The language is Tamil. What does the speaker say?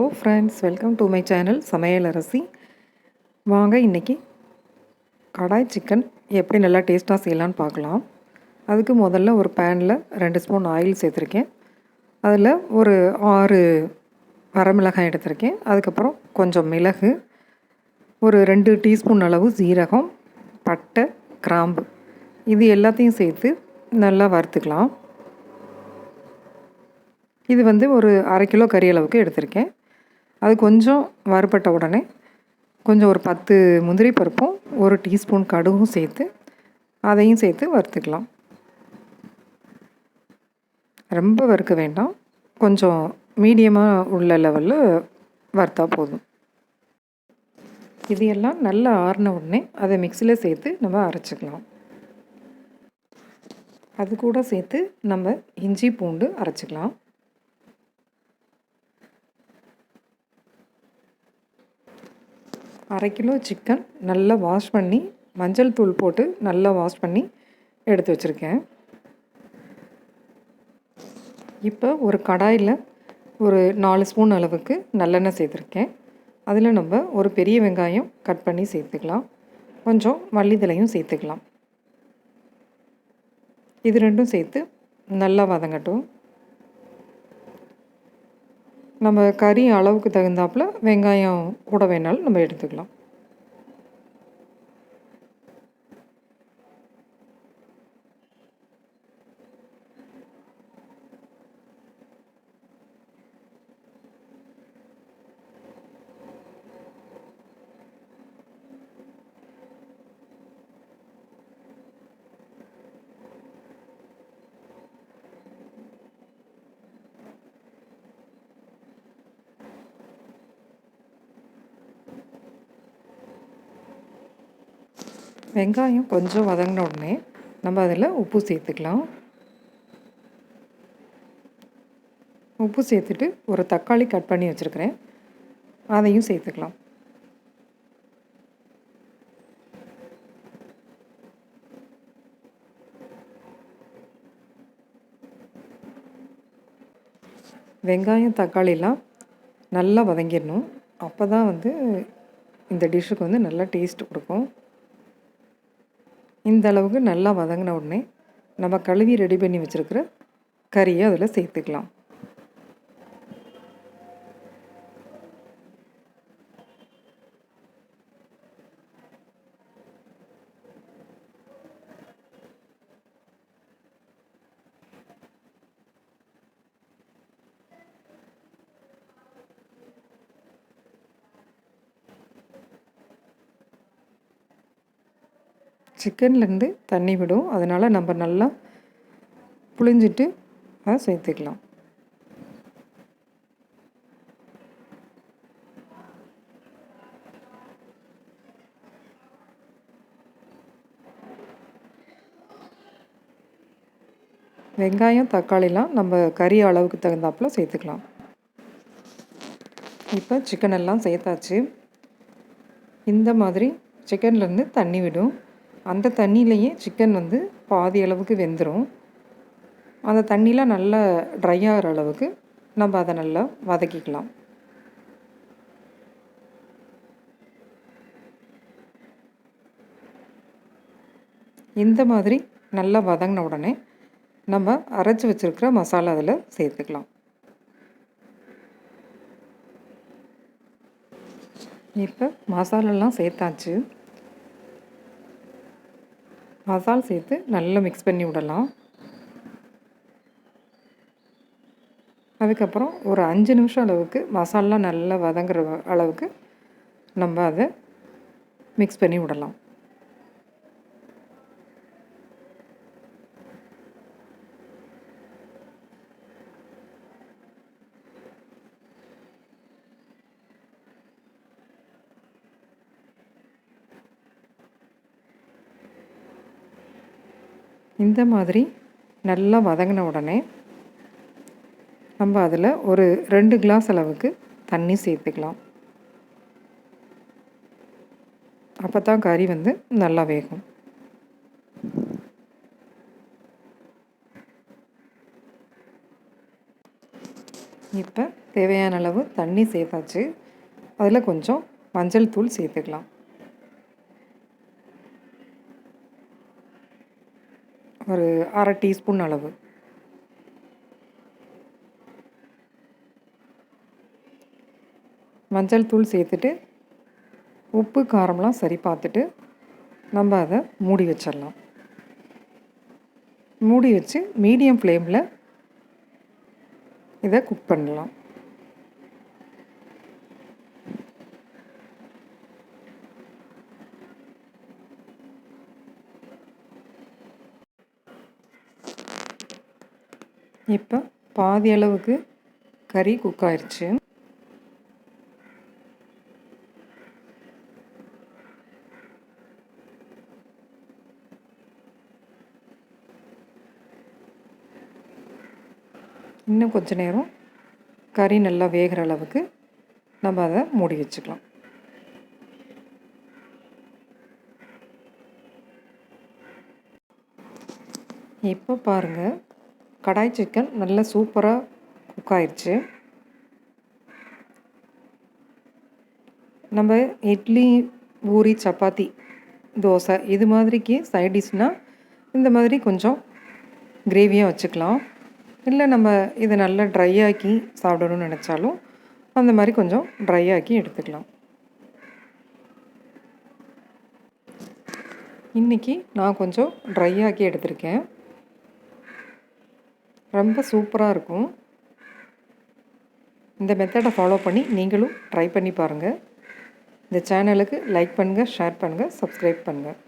Hello friends welcome to my channel Samayal Arasi. வாங்க இன்றைக்கி கடாய் சிக்கன் எப்படி நல்லா டேஸ்ட்டாக செய்யலான்னு பார்க்கலாம். அதுக்கு முதல்ல ஒரு பேனில் ரெண்டு ஸ்பூன் ஆயில் சேர்த்துருக்கேன். அதில் ஒரு ஆறு வரமிளகாய் எடுத்திருக்கேன். அதுக்கப்புறம் கொஞ்சம் மிளகு ஒரு ரெண்டு டீஸ்பூன் அளவு சீரகம் பட்டை கிராம்பு. இது எல்லாத்தையும் சேர்த்து நல்லா வறுத்துக்கலாம். இது வந்து ஒரு அரை கிலோ கறி அளவுக்கு எடுத்திருக்கேன். அது கொஞ்சம் வறுபட்ட உடனே கொஞ்சம் ஒரு பத்து முந்திரி பருப்பும் ஒரு டீஸ்பூன் கடுகும் சேர்த்து அதையும் சேர்த்து வறுத்துக்கலாம். ரொம்ப வறுக்க வேண்டாம். கொஞ்சம் மீடியமாக உள்ள லெவலில் வறுத்தா போதும். இது எல்லாம் நல்லா ஆறின உடனே அதை மிக்சியில் சேர்த்து நம்ம அரைச்சிக்கலாம். அது கூட சேர்த்து நம்ம இஞ்சி பூண்டு அரைச்சிக்கலாம். அரை கிலோ சிக்கன் நல்லா வாஷ் பண்ணி மஞ்சள் தூள் போட்டு நல்லா வாஷ் பண்ணி எடுத்து வச்சுருக்கேன். இப்போ ஒரு கடாயில் ஒரு நாலு ஸ்பூன் அளவுக்கு நல்லெண்ணெய் சேர்த்துருக்கேன். அதில் நம்ம ஒரு பெரிய வெங்காயம் கட் பண்ணி சேர்த்துக்கலாம். கொஞ்சம் மல்லித்தலையும் சேர்த்துக்கலாம். இது ரெண்டும் சேர்த்து நல்லா வதங்கட்டும். நம்ம கறி அளவுக்கு தகுந்தாப்பில் வெங்காயம் கூட வேணாலும் நம்ம எடுத்துக்கலாம். வெங்காயம் கொஞ்சம் வதங்கின உடனே நம்ம அதில் உப்பு சேர்த்துக்கலாம். உப்பு சேர்த்துட்டு ஒரு தக்காளி கட் பண்ணி வச்சுருக்கிறேன். அதையும் சேர்த்துக்கலாம். வெங்காயம் தக்காளிலாம் நல்லா வதங்கிடணும். அப்போ தான் வந்து இந்த டிஷ்ஷுக்கு வந்து நல்லா டேஸ்ட் கொடுக்கும். இந்த அளவுக்கு நல்லா வதங்கின உடனே நம்ம கழுவி ரெடி பண்ணி வச்சுருக்கிற கறியை அதில் சேர்த்துக்கலாம். சிக்கன்லேருந்து தண்ணி விடும். அதனால் நம்ம நல்லா புளிஞ்சிட்டு அதை சேர்த்துக்கலாம். வெங்காயம் தக்காளிலாம் நம்ம கறி அளவுக்கு தகுந்தாப்பில் சேர்த்துக்கலாம். இப்போ சிக்கன் எல்லாம் சேர்த்தாச்சு. இந்த மாதிரி சிக்கன்லேருந்து தண்ணி விடும். அந்த தண்ணியிலையே சிக்கன் வந்து பாதி அளவுக்கு வெந்துடும் அந்த தண்ணியில் நல்லா ட்ரை ஆகிற அளவுக்கு நம்ம அதை நல்லா வதக்கிக்கலாம். இந்த மாதிரி நல்லா வதங்கின உடனே நம்ம அரைச்சி வச்சுருக்கிற மசாலா அதில் சேர்த்துக்கலாம். இப்போ மசாலாலாம் சேர்த்தாச்சு. மசால் சேர்த்து நல்லா மிக்ஸ் பண்ணி விடலாம். அதுக்கப்புறம் ஒரு அஞ்சு நிமிஷம் அளவுக்கு மசாலா நல்லா வதங்குற அளவுக்கு நம்ம அதை மிக்ஸ் பண்ணி விடலாம். இந்த மாதிரி நல்லா வதங்கின உடனே நம்ம அதில் ஒரு ரெண்டு கிளாஸ் அளவுக்கு தண்ணி சேர்த்துக்கலாம். அப்போ தான் கறி வந்து நல்லா வேகும். இப்போ தேவையான அளவு தண்ணி சேர்த்தாச்சு. அதில் கொஞ்சம் மஞ்சள் தூள் சேர்த்துக்கலாம். ஒரு அரை டீஸ்பூன் அளவு. மஞ்சள் தூள் சேர்த்துட்டு உப்பு காரம்லாம் சரி பார்த்துட்டு நம்ம அதை மூடி வச்சிடலாம். மூடி வச்சு மீடியம் ஃப்ளேமில் இதை குக் பண்ணலாம். இப்போ பாதி அளவுக்கு கறி குக் ஆயிடுச்சு இன்னும் கொஞ்ச நேரம் கறி நல்லா வேகிற அளவுக்கு நம்ம அதை மூடி வச்சுக்கலாம். இப்போ பாருங்கள் கடாய் சிக்கன் நல்லா சூப்பராக குக் ஆயிடுச்சு நம்ம இட்லி பூரி சப்பாத்தி தோசை இது மாதிரிக்கு சைட் டிஷ்னால் இந்த மாதிரி கொஞ்சம் கிரேவியாக வச்சுக்கலாம். இல்லை நம்ம இதை நல்லா ட்ரை ஆக்கி சாப்பிடணும்னு நினச்சாலும் அந்த மாதிரி கொஞ்சம் ட்ரை ஆக்கி எடுத்துக்கலாம். இன்றைக்கி நான் கொஞ்சம் ட்ரை ஆக்கி எடுத்திருக்கேன். ரொம்ப சூப்பராக இருக்கும். இந்த மெத்தடை ஃபாலோ பண்ணி நீங்களும் ட்ரை பண்ணி பாருங்கள் இந்த சேனலுக்கு லைக் பண்ணுங்கள் ஷேர் பண்ணுங்கள் சப்ஸ்கிரைப் பண்ணுங்கள்